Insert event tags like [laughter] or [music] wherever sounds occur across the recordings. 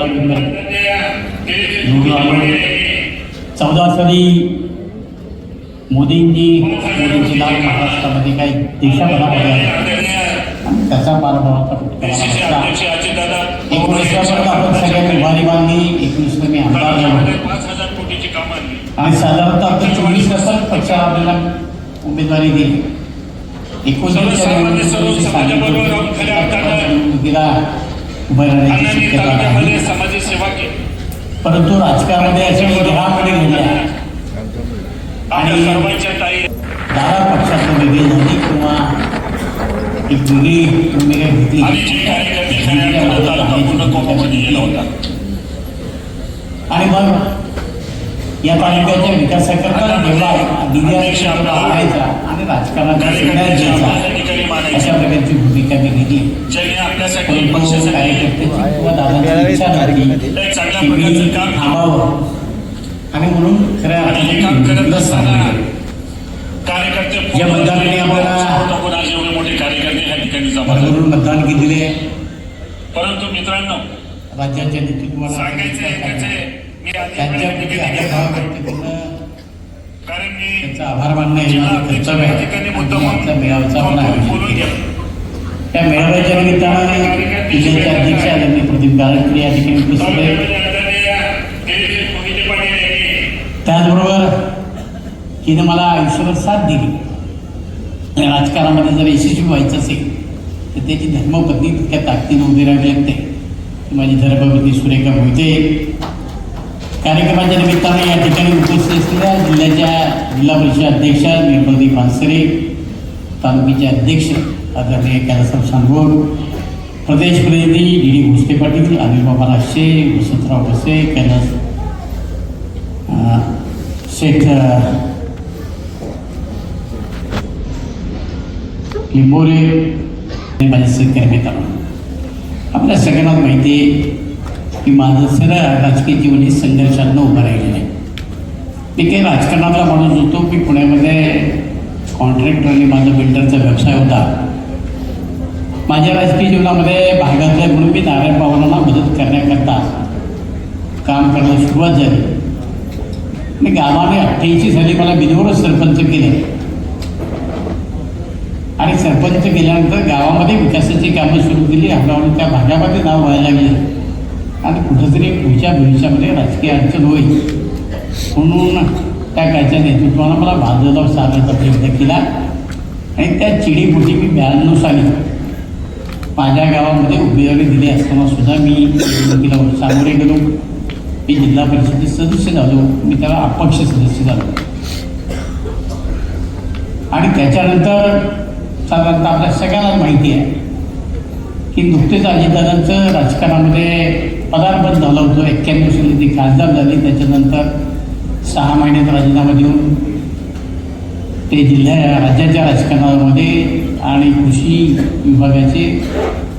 बाजूला निवडून आलो चौदा साली मोदींनी मोदींची लाल महाराष्ट्रामध्ये काही देशाभरामध्ये आली. आणि त्याचा पारभवाचा फटका बसला एकोणीसपर्यंत आपण सगळ्यांनी उभारी बांधली एकवीसला मी आमदार झालो. आणि साधारणतः आपण चोवीस तासात पक्षाला आपल्याला उमेदवारी दिली. एकोणीसच्या निवडणुकीत सांगितलं होतं की त्या निवडणुकीला उभं राहण्याची शक्यता नाही समाजाची सेवा केली. परंतु राजकारणामध्ये अशा घडामोडी घडल्या आपल्या सर्वांच्या ताई दारा पक्षात वेगळी झाली किंवा एक वेगळी भूमिका घेतली. आणि आणि मग या तालुक्याच्या विकासाकरता जेवढा निधी आणायचा आणि राजकारणाचा सगळ्यात अशा प्रकारची भूमिका मी घेतली. पक्षासाठी कार्यकर्त्याची किंवा दादाची एक चांगल्या प्रकारचं काम थांबावं. आणि म्हणून खऱ्या हे काम करत असताना. कार्यकर्ते या मतदारांनी आम्हाला- एवढे मोठे कार्यकर्ते ह्या ठिकाणी जमा मतदान केलेले परंतु मित्रांनो राज्याच्या नेतृत्वाला सांगायचं एकच आहे मी आधी त्यांच्या वेळेला प्रती निवेदन आदरभाव केलं. व्यक्त करणं? कारण मी त्यांचा आभार मानणं कर्तव्य आहे. आजचा मेळाव्याचा पण त्या मेळाव्याच्या निमित्तानं जिल्ह्याचे अध्यक्ष आदरणीय प्रदीप गारटकर या ठिकाणी उपस्थित आहेत. त्याचबरोबर हिनं मला आयुष्यभर साथ दिली. राजकारणामध्ये जर यशस्वी व्हायचं असेल तर त्याची धर्मपत्नी तितक्या ताकदीनं उभी राहावी लागते. माझी धर्मपत्नी सुरेखा मोहिते कार्यक्रमाच्या निमित्तानं या ठिकाणी उपस्थित असलेल्या जिल्ह्याच्या जिल्हा परिषद अध्यक्षा निर्मलदीप पानसरे तालुक्याचे अध्यक्ष आदरणीय कैलासराव सांगोड प्रदेश प्रतिनिधी डी डी भोसले पाटील अनिल बाबा राशे वसंतराव भोसे कैलास अं, लिंबोरे माझे सहकारी मित्रांनो. आपल्या सगळ्यांना माहिती आहे की माझं सरळ राजकीय जीवन हे संघर्षांना उभं राहिलेलं आहे. मी काही राजकारणातला माणूस होतो मी पुण्यामध्ये कॉन्ट्रॅक्टर आणि माझा बिल्डरचा व्यवसाय होता. माझ्या राजकीय जीवनामध्ये भागातल्या म्हणून मी नारायण पवारांना मदत करण्याकरता काम करायला सुरुवात झाली. मी गावाने अठ्ठ्याऐंशी साली मला बिनवरच सरपंच केलं. आणि सरपंच केल्यानंतर गावामध्ये विकासाची कामं सुरू केली. हळूहळू त्या भागामध्ये नाव व्हायला लागले. आणि कुठंतरी पुढच्या भविष्यामध्ये राजकीय अडचण होईल. म्हणून त्या कायच्या नेतृत्वानं मला भाजपला साधण्याचा प्रयत्न केला. आणि त्या चिडीपोटी मी ब्याण्णव साली माझ्या गावामध्ये उमेदवारी दिली असताना सुद्धा मी निवडणुकीला सामोरे गेलो. मी जिल्हा परिषदेचे सदस्य झालो. मी त्याला अपक्ष सदस्य झालो. आणि त्याच्यानंतर साधारणतः आपल्या सगळ्यांना माहिती आहे की नुकतेच अजितदादांचं राजकारणामध्ये पदार्पण झालं होतं. एक्क्याण्णव साली ते खासदार झाली. त्याच्यानंतर सहा महिन्यात राजीनामा देऊन ते जिल्ह्या राज्याच्या राजकारणामध्ये आणि कृषी विभागाचे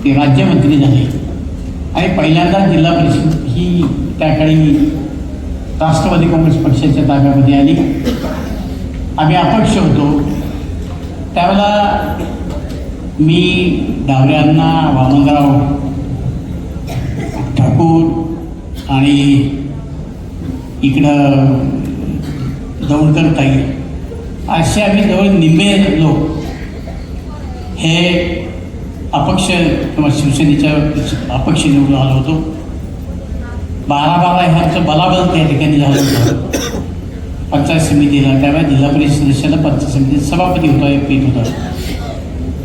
ते राज्यमंत्री झाले. आणि पहिल्यांदा जिल्हा परिषद ही त्या काळी राष्ट्रवादी काँग्रेस पक्षाच्या ताब्यामध्ये आली. आम्ही अपक्ष होतो. त्यावेळेला मी डावऱ्यांना वामनराव ठाकूर आणि इकडं दौडकर ताई असे आम्ही जवळ निम्मे लोक. हे अपक्ष किंवा शिवसेनेच्या अपक्ष निवडून आलो होतो. बारा बारा ह्याचं बलाबल त्या ठिकाणी झालं होतं. पंचायत समितीला त्यावेळेस जिल्हा परिषद सदस्याला पंचायत समितीत सभापती होता एक पीठ होता.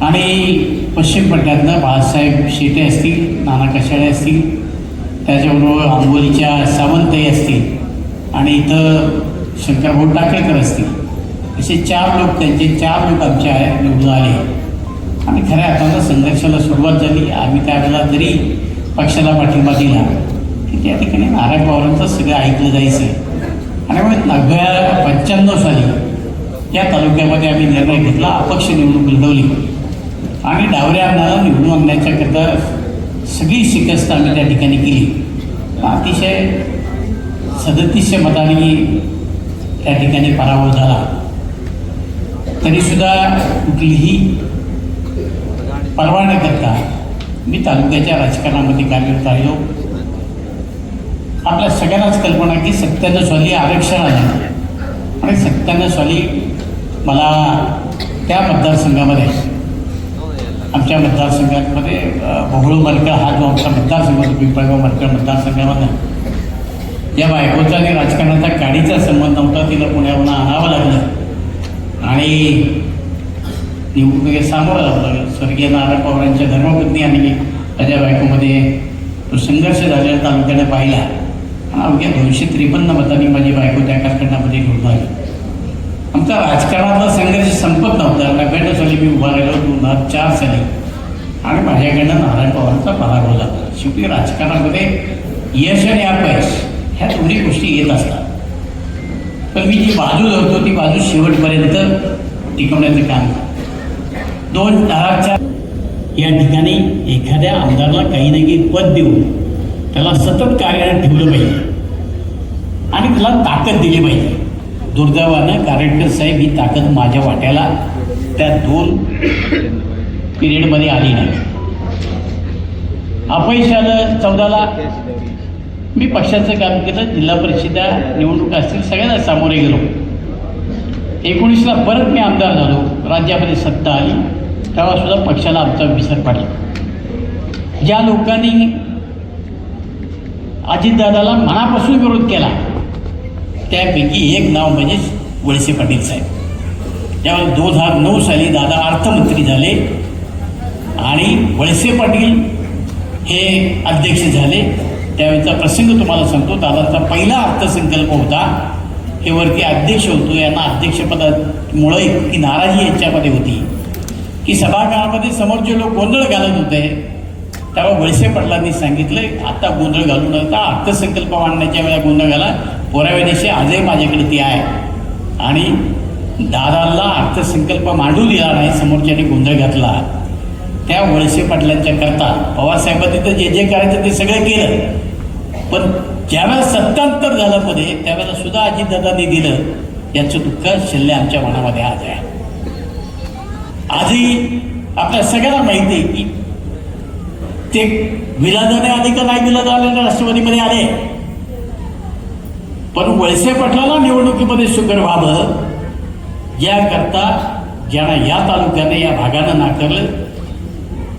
आणि पश्चिम पट्ट्यातनं बाळासाहेब शेटे असतील नाना कशाळे असतील त्याच्याबरोबर आंबोलीच्या सावंतही असतील आणि इथं शंकरभाऊ टाकेकर असतील. असे चार लोक त्यांचे चार लोक आमच्या निवडून आले. आणि खऱ्या अर्थानं संघर्षाला सुरुवात झाली. आम्ही त्यावेळेला जरी पक्षाला पाठिंबा दिला. की त्या ठिकाणी नारायण पवारांचं सगळं ऐकलं जायचं आणि मग नव्या पंच्याण्णव साली या तालुक्यामध्ये आम्ही निर्णय घेतला. अपक्ष निवडणूक लढवली. आणि डावऱ्या आम्हाला निवडून आणण्याच्याकरता सगळी शिकस्त आम्ही त्या ठिकाणी केली. अतिशय सदतीसशे मतांनी त्या ठिकाणी पराभव झाला. तरीसुद्धा कुठलीही पर्वा न करता मी तालुक्याच्या राजकारणामध्ये कार्यरत राहिलो आपल्या सगळ्यांनाच कल्पना की सत्त्याण्णव साली आरक्षण आलं. आणि सत्त्याण्णव साली मला त्या मतदारसंघामध्ये आमच्या मतदारसंघामध्ये भोगळू मरकळ हा जो आमचा मतदारसंघ होता पिंपळगाव मरकळ मतदारसंघामध्ये या बायकोचा आणि राजकारणाचा गाडीचा संबंध नव्हता तिला पुण्याहून आणावं लागलं. आणि निवडणुकीत सामोरं जावं लागलं. स्वर्गीय नारायण पवारांच्या धर्मपत्नी आणि माझ्या बायकोमध्ये तो संघर्ष झालेला तालुक्याने पाहिला. अवघ्या दोनशे त्रेपन्न मतांनी माझी बायको त्या कारखान्यामध्ये निवडून आली आमचा राजकारणातला संघर्ष संपत नव्हता. नव्याण्णव साली मी उभा राहिलो. दोन हजार चार साली. आणि माझ्याकडनं नारायण पवारांचा पराभव झाला शेवटी राजकारणामध्ये यश आणि अपयश ह्या दोन्ही गोष्टी येत असतात. पण मी जी बाजू धरतो ती बाजू शेवटपर्यंत टिकवण्याचं काम करतो. दोन दहाच्या चार या ठिकाणी एखाद्या आमदारला काही ना काही पद देऊन त्याला सतत कार्यालयात ठेवलं पाहिजे. आणि त्याला ताकद दिली पाहिजे. दुर्दैवानं कारेटकर साहेब ही ताकद माझ्या वाट्याला त्या दोन पिरियडमध्ये आली नाही. अपयश आलं चौदाला मी पक्षाचं काम केलं जिल्हा परिषदा निवडणुका असतील सगळ्यांना सामोरे गेलो. एकोणीसला परत मी आमदार झालो राज्यामध्ये सत्ता आली. तेव्हा सुद्धा पक्षाला आमचा विसर पडला. ज्या लोकांनी अजितदादाला मनापासून विरोध केला त्यापैकी एक नाव म्हणजेच वळसे पाटील साहेब. त्यावेळेस दोन हजार नऊ साली दादा अर्थमंत्री झाले आणि वळसे पाटील हे अध्यक्ष झाले त्यावेळेचा प्रसंग तुम्हाला सांगतो दादाचा पहिला अर्थसंकल्प होता हे वरती अध्यक्ष होतो यांना अध्यक्षपदामुळं इतकी नाराजी यांच्यामध्ये होती. की सभागृहामध्ये समोरचे लोक गोंधळ घालत होते तेव्हा वळसे पाटलांनी सांगितलं आता गोंधळ घालू नका अर्थसंकल्प मांडण्याच्या वेळेला गोंधळ घाला. पोराव्यादेशी आजही माझ्याकडे ती आहे. आणि दादाला अर्थसंकल्प मांडू दिला नाही समोरच्याने गोंधळ घातला. त्या वळसे पाटलांच्या करता पवारसाहेबांनी तर जे जे करायचं ते सगळं केलं. पण ज्यावेळेला सत्तांतर झालं मध्ये त्यावेळेला सुद्धा अजितदादांनी दिलं. याचं दुःख शिल्ले आमच्या मनामध्ये आज आहे. आजही आपल्या सगळ्यांना माहिती आहे की ते विलादाने आले का नाही विलाद आले राष्ट्रवादीमध्ये आले. पण वळसे पाटलाला निवडणुकीमध्ये सुकर व्हावं याकरता ज्यांना या तालुक्याने या भागानं नाकारलं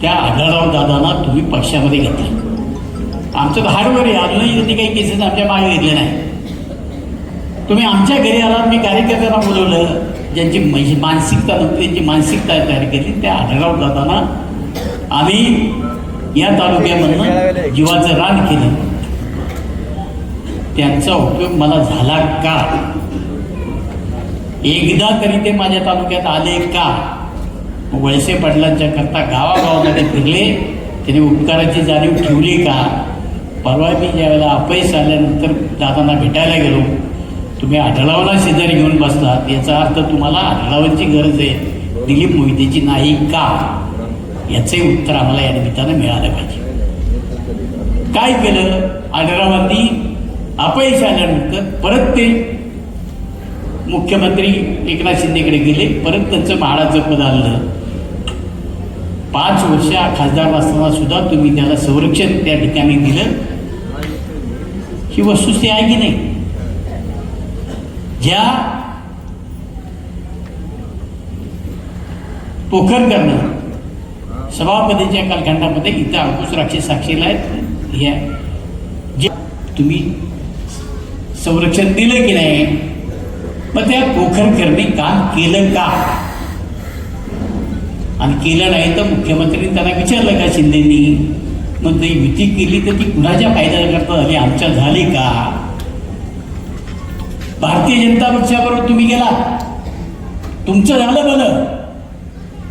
त्या आढळराव दादांना तुम्ही पक्षामध्ये घेतलं. आमचं तर हार्डवर आहे. अजूनही त्यांनी काही केसेस आमच्या मागे घेतले नाही. तुम्ही आमच्या घरी आलात मी कार्यकर्त्यांना बोलवलं. ज्यांची म्हणजे मानसिकता नव्हती त्यांची मानसिकता तयार केली त्या आढळावर जाताना आम्ही या तालुक्यामधनं जीवाचं रान केलं. त्यांचा उपयोग मला झाला का? एकदा तरी ते माझ्या तालुक्यात आले का? वळसे पाटलांच्या करता गावागावामध्ये फिरले त्याने उपकाराची जाणीव ठेवली का? परवा मी ज्यावेळेला अपयश आल्यानंतर दादांना भेटायला गेलो. तुम्ही आढळावाला शेजारी घेऊन बसतात याचा अर्थ तुम्हाला आढळावांची गरज आहे. दिलीप मोहितेची नाही का? याचे उत्तर आम्हाला या निमित्तानं मिळालं पाहिजे. काय केलं? आढळावांनी अपयश आल्यानंतर परत ते मुख्यमंत्री एकनाथ शिंदेकडे गेले परत त्यांचं म्हाडाचं पद आलं. पाच वर्ष खासदार असताना सुद्धा तुम्ही त्याला संरक्षण त्या ठिकाणी दिलं. ही वस्तुस्थिती आहे की नाही? ज्या पोखरकरनं सभापतीच्या कालखंडामध्ये इथं अंकुश राक्षस साक्षीला आहेत. ह्या जे तुम्ही संरक्षण दिलं की नाही मग त्या पोखरकरने काम केलं का? आणि केलं नाही तर मुख्यमंत्र्यांनी त्यांना विचारलं का शिंदेनी? मग ते युती केली तर ती कुणाच्या फायद्याकरता झाली आमच्या झाली का? भारतीय जनता पक्षाबरोबर तुम्ही गेला तुमचं झालं बरं.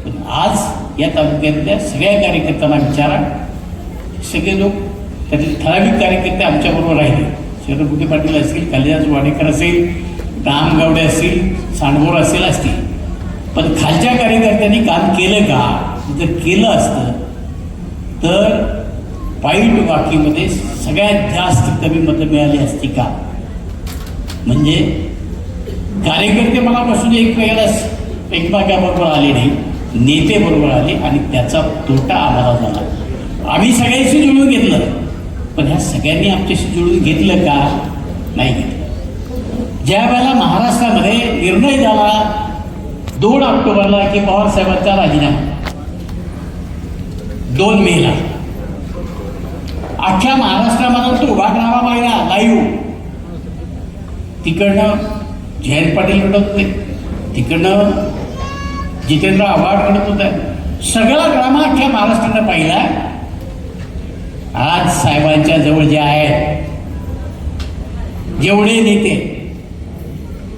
पण आज या तालुक्यातल्या सगळ्या कार्यकर्त्यांना विचारा. सगळे लोक त्यातील ठराविक कार्यकर्ते आमच्याबरोबर राहिले. शरदपुटे पाटील असतील कालिदास वाडेकर असेल राम गावडे असतील सांडभोर असेल असतील. पण खालच्या कार्यकर्त्यांनी काम केलं का? जर केलं असतं तर वाईट वाकीमध्ये सगळ्यात जास्त कमी मतं मिळाली असती का? म्हणजे कार्यकर्ते मनापासून एक वेळेला एकमेकाबरोबर आले नाही नेते बरोबर आले आणि त्याचा तोटा आम्हाला झाला. आम्ही सगळ्यांशी जुळून घेतलं पण ह्या सगळ्यांनी आमच्याशी जुळून घेतलं का? नाही घेतलं. ज्या वेळेला महाराष्ट्रामध्ये निर्णय झाला दोन ऑक्टोबरला की पवार साहेबांचा राजीनामा दोन मेला. अख्ख्या महाराष्ट्रामध्ये तो उभा राहावा पाहिला लाईव्ह. तिकडनं जयंत पाटील रडत होते. तिकडनं जितेंद्र आव्हाड रडत होता. सगळा ड्रामा अख्ख्या महाराष्ट्रानं पाहिला. आज साहेबांच्या जवळ जे आहेत जेवढे नेते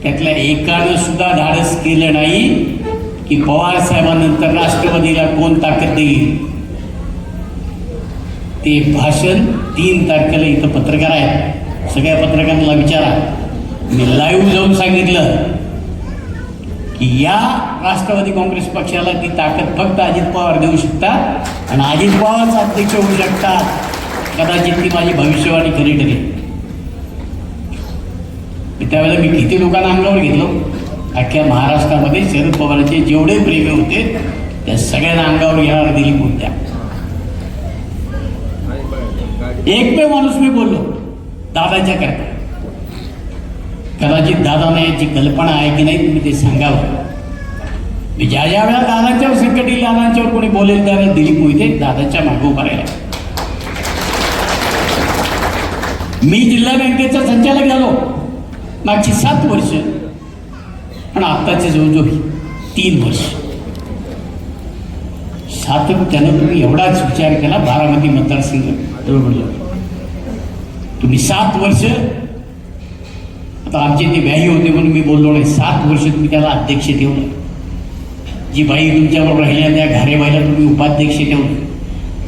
त्यातल्या एकानं सुद्धा धाडस केलं नाही की पवार साहेबांनंतर राष्ट्रवादीला कोण ताकद देईल? ते भाषण तीन तारखेला इथं पत्रकार आहेत. सगळ्या पत्रकारांना विचारा. मी लाईव्ह जाऊन सांगितलं की या राष्ट्रवादी काँग्रेस पक्षाला ती ताकद फक्त अजित पवार देऊ शकतात आणि अजित पवारच अध्यक्ष होऊ शकतात. कदाचित ती माझी भविष्यवाणी खरी ठरेल त्यावेळेला मी किती लोकांना अंगावर घेतलो? अख्ख्या महाराष्ट्रामध्ये शरद पवारांचे जेवढे प्रेमी होते त्या सगळ्यांना अंगावर घेणार दिली कोणत्या एकमेव माणूस मी बोललो दादाच्या करता. कदाचित दादाने याची कल्पना आहे की नाही तुम्ही ते सांगावं. मी ज्या ज्या वेळा दादांच्यावर संकटी दादांच्यावर कोणी बोलेल त्यावेळेला दिलीप मोहिते दादाच्या मागं उभा राहिला. मी जिल्हा बँकेचा संचालक झालो. मागची सात वर्ष. पण आत्ताचे जवळजवळ तीन वर्ष. सातत्यानं तुम्ही एवढाच विचार केला बारामती मतदारसंघ तुम्ही सात वर्ष तर आमचे ते व्याही होते म्हणून मी बोललो नाही. सात वर्ष तुम्ही त्याला अध्यक्ष ठेवलं. जी बाई तुमच्याबरोबर राहिल्या त्या घारेबाईला तुम्ही उपाध्यक्ष ठेवलं.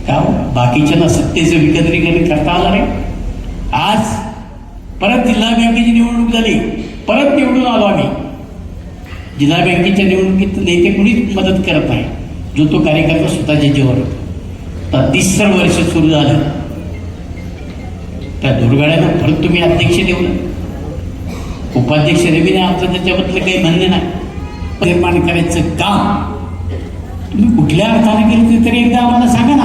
का हो? बाकीच्यांना सत्तेचं विकेंद्रीकरण करता आलं नाही? आज परत जिल्हा बँकेची निवडणूक झाली. परत निवडून आलो आम्ही. जिल्हा बँकेच्या निवडणुकीत नेते कुणीच मदत करत नाही. जो तो कार्यकर्ता स्वतःच्या जीवावर होता. तर तिसरं वर्ष सुरू झालं. त्या दुर्गाड्यानं परत तुम्ही अध्यक्ष ठेवलं. उपाध्यक्ष रवीने आपलं आमचं त्याच्याबद्दल काही म्हणणं नाही. निर्माण करायचं काम. तुम्ही कुठल्या अर्थाने केलं ते तरी एकदा आम्हाला सांगा ना.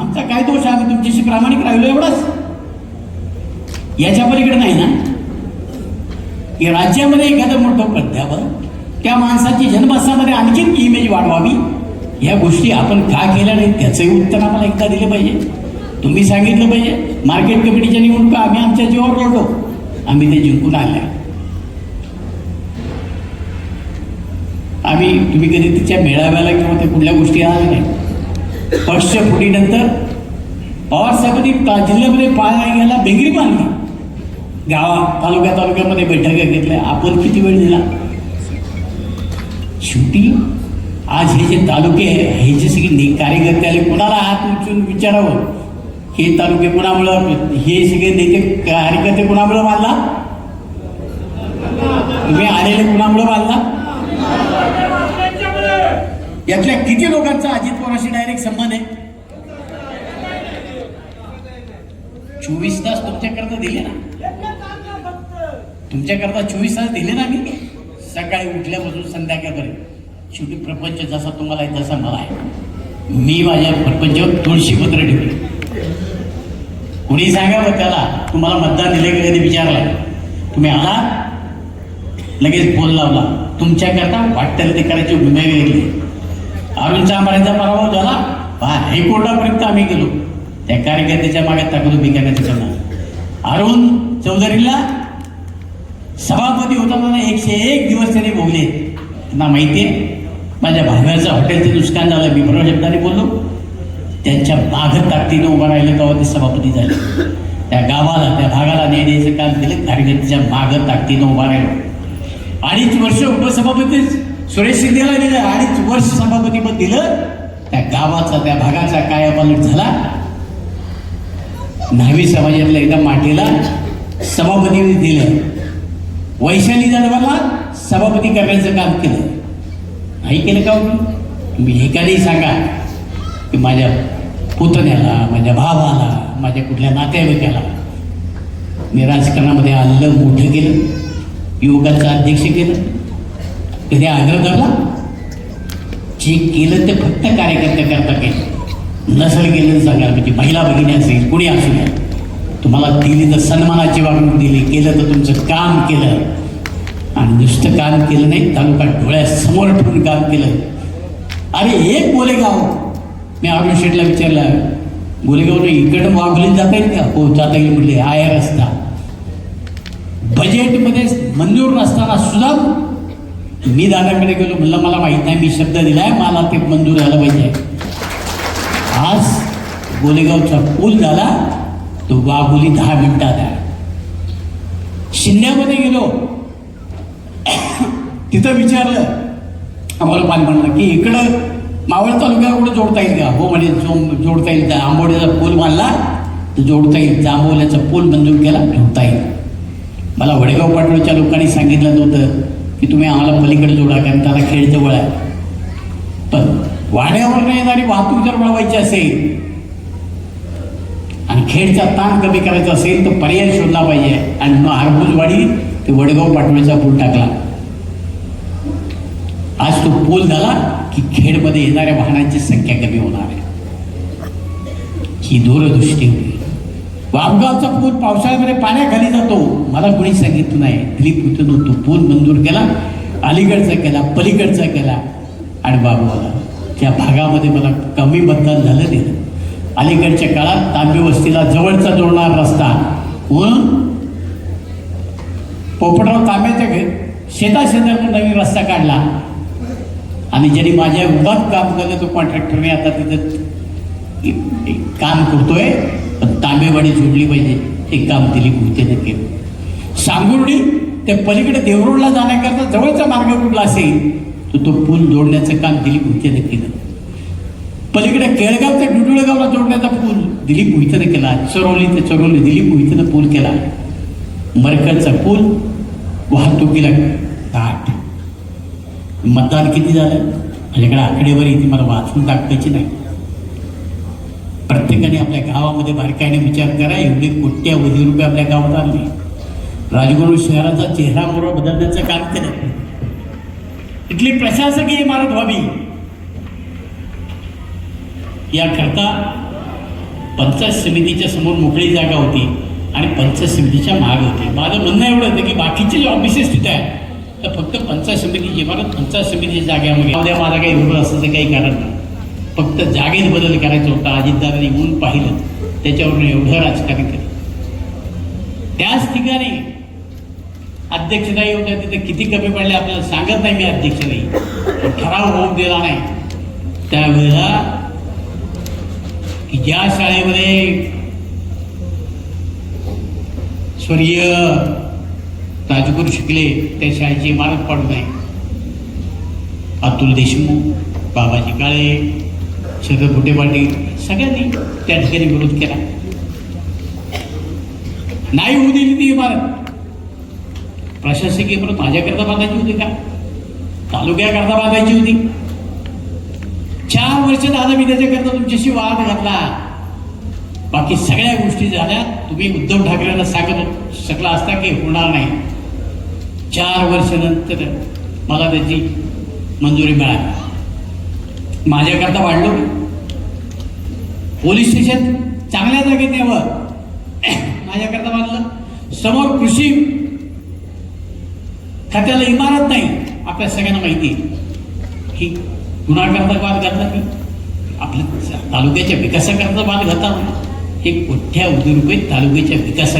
आमचा काय दोष आम्ही तुमच्याशी प्रामाणिक राहिलो एवढंच. याच्या पलीकडे नाही ना? की राज्यामध्ये एखादं मोठं पद त्या माणसाची जन्मस्थामध्ये आणखीन इमेज वाढवावी. या गोष्टी आपण का केल्या नाही त्याचंही उत्तर आम्हाला एकदा दिलं पाहिजे. तुम्ही सांगितलं पाहिजे मार्केट कमिटीच्या निवडणुका आम्ही आमच्या जीवावर लढलो आम्ही ते जिंकून आल्या आम्ही तुम्ही कधी तिच्या मेळाव्याला किंवा त्या कुठल्या गोष्टी आल्या नाही. पक्ष फुटीनंतर पवारसाहेबांनी जिल्ह्यामध्ये पाय घ्यायला बेंगरी बांधली गावा तालुक्या तालुक्यामध्ये बैठका घेतल्या. आपण किती वेळ दिला? शेवटी आज हे जे तालुके आहे हे जे सगळे कार्यकर्ते आले कोणाला हात उचलून विचारावं? हे तालुके कुणामुळं हे सगळे नेते कार्यकर्ते कुणामुळं बांधला तुम्ही आलेले कुणामुळं बांधला यातल्या किती लोकांचा अजित पवारांशी डायरेक्ट संबंध आहे? चोवीस तास तुमच्याकरता दिले ना? तुमच्याकरता चोवीस तास दिले ना मी? सकाळी उठल्यापासून संध्याकाळपर्यंत. शेवटी प्रपंच जसा तुम्हाला आहे तसा मला आहे. मी माझ्या प्रपंचावर तुळशी पत्र ठेवले. कुणी मग त्याला? तुम्हाला मतदान दिले का कधी विचारला तुम्ही आला? लगेच बोल लावला. तुमच्याकरता वाटतं ते करायची गुन्हे घेतली. अरुण चांभारेचा पराभव झाला. हा हायकोर्टापर्यंत आम्ही गेलो. त्या कार्यकर्त्याच्या मागे टाकलो मी काय करणार अरुण चौधरीला सभापती होताना एकशे एक दिवस त्यांनी भोगले. त्यांना माहिती आहे माझ्या भागाचं हॉटेलचं नुकसान झालं. मी बरोबर शब्दाने बोललो. त्यांच्या मागं ताकदीनं उभं राहिलं तेव्हा ते सभापती झाले. त्या गावाला त्या भागाला नेण्याचं काम केलं कार्यकर्त्याच्या मागं ताकदीनं उभा राहिलो. अडीच वर्ष उपसभापती सुरेश शिंदेला दिलं अडीच वर्ष सभापती पण दिलं. त्या गावाचा त्या भागाचा कायापालट झाला? न्हावी समाजातल्या एकदा माटेला सभापतीने दिलं. वैशाली जाधवाला सभापती करण्याचं काम केलं. नाही केलं का मी तुम्ही एखादी सांगा की माझ्या पुतण्याला माझ्या भावाला माझ्या कुठल्या नातेवाईकाला. मी राजकारणामध्ये आलं मोठं केलं युवकांचं अध्यक्ष केलं. कधी आग्रह धरला? जे केलं ते फक्त कार्यकर्त्याकरता केलं. नसेल केलं तर सांगा म्हणजे महिला भगिनी असेल कुणी असू द्या. तुम्हाला दिली तर सन्मानाची वागणूक दिली केलं तर तुमचं काम केलं. आणि नुसतं काम केलं नाही तालुका डोळ्यासमोर ठेवून काम केलं. अरे एक बोले गाव मी अरुण शेठला विचारलं गोलेगावला इकडं वाघोलीत जाता येईल का? हो जाता येईल म्हटले आहे रस्ता. बजेटमध्ये मंजूर नसताना सुद्धा मी दादाकडे गेलो म्हणलं मला माहीत नाही मी शब्द दिलाय मला ते मंजूर झालं पाहिजे. आज गोलेगावचा पूल झाला तो वाघोली दहा मिनिटात आहे. शिंद्यामध्ये गेलो. [coughs] तिथं विचारलं आम्हाला पाणी म्हणलं की इकडं मावळ तालुक्याला कुठं जोडता येईल का? हो म्हणे जो जोडता येईल त्या आंबोड्याचा पूल बांधला तर जोडता येईल जांबोल्याचा पूल मंजूर केला जोडता येईल. मला वडेगाव पाटोळच्या लोकांनी सांगितलं नव्हतं की तुम्ही आम्हाला पलीकडे जोडा कारण त्याला खेळ जवळ आहे. पण वाड्यावर येणारी वाहतूक जर वळवायची असेल आणि खेडचा ताण कमी करायचा असेल तर पर्याय शोधला पाहिजे. आणि मग हरभुजवाडी ते वडगाव पाटोळीचा पूल टाकला. आज तो पूल झाला. की खेडमध्ये येणाऱ्या वाहनांची संख्या कमी होणार आहे. ही दूरदृष्टी होती. वामगावचा पूल पावसाळ्यामध्ये पाण्याखाली जातो. मला कोणी सांगितलं नाही. दिलीप उतरून तो पूल मंजूर केला. अलीकडचा केला पलीकडचा केला. आणि बाबूला त्या भागामध्ये मला कमी मतदान झालं दिलं अलीकडच्या काळात तांबे वस्तीला जवळचा जोडणारा रस्ता. म्हणून पोपटराव तांब्याच्या घ- शेताशेतातून नवीन रस्ता काढला. आणि ज्यांनी माझ्या उभात काम केलं तो कॉन्ट्रॅक्टरने आता तिथं एक- काम करतोय. पण तांबेवाडी जोडली पाहिजे. हे काम दिलीप भूतेनं केलं. सांगुर्डी त्या पलीकडे देवरोडला जाण्याकरता जवळचा मार्ग कुठला असेल तर तो पूल जोडण्याचं काम दिलीप भुतेनं केलं. पलीकडे केळगाव ते डुडुळगावला जोडण्याचा पूल दिलीप मोहितेनं केला. चरोली ते चरोली दिलीप मोहितेनं पूल केला. मरकरचा पूल वाहतुकीला मतदान किती झालं? माझ्याकडे आकडेवारी ती मला वाचून दाखवायची नाही. प्रत्येकाने आपल्या गावामध्ये बारकाईने विचार करा एवढे कोट्यावधी रुपये आपल्या गावात आणले राजगुरू शहराचा चेहरा मोहरा बदलण्याचं काम केलं. इथली प्रशासकीय इमारत व्हावी. याकरता पंचायत समितीच्या समोर मोकळी जागा होती आणि पंचायत समितीच्या माग होते. माझं म्हणणं एवढं होतं की बाकीचे जे ऑफिसेस तिथे आहे तर फक्त पंचायत समितीची इमारत पंचायत समितीच्या जाग्यामध्ये उद्या माझा काही रुग्ण असण्याचं काही कारण नाही. फक्त जागेत बदल करायचा होता अजितदारांनी म्हणून पाहिलं. त्याच्यावरून एवढं राजकारण केलं. त्याच ठिकाणी अध्यक्षताही होत्या तिथे किती कमी पडले आपल्याला सांगत नाही मी अध्यक्ष नाही ठराव होऊन दिला नाही. त्यावेळेला की ज्या शाळेमध्ये स्वर्गीय राजगुरू शिकले त्या शाळेची इमारत पाडू नये अतुल देशमुख बाबाजी काळे शरद भुटे पाटील सगळ्यांनी त्या ठिकाणी विरोध केला. नाही होऊ दिली ती इमारत. प्रशासकीय इमारत माझ्याकरता बांधायची होती का? तालुक्याकरता बांधायची होती. चार वर्ष दादा मी त्याच्याकरता तुमच्याशी वाद घातला. बाकी सगळ्या गोष्टी झाल्या. तुम्ही उद्धव ठाकरेंना सांगत शकला असता की होणार नाही. चार वर्षानंतर मला त्याची मंजुरी मिळाली. माझ्याकरता वाढलो. पोलीस स्टेशन चांगल्या जागेत यावं माझ्याकरता बांधलं समोर कृषी खात्याला इमारत नाही आपल्या सगळ्यांना माहिती आहे. की गुणाकरता वाद घातला की आपल्या तालुक्याच्या विकासाकरता वाद घातला. हे कुठ्या रुपये तालुक्याच्या विकासा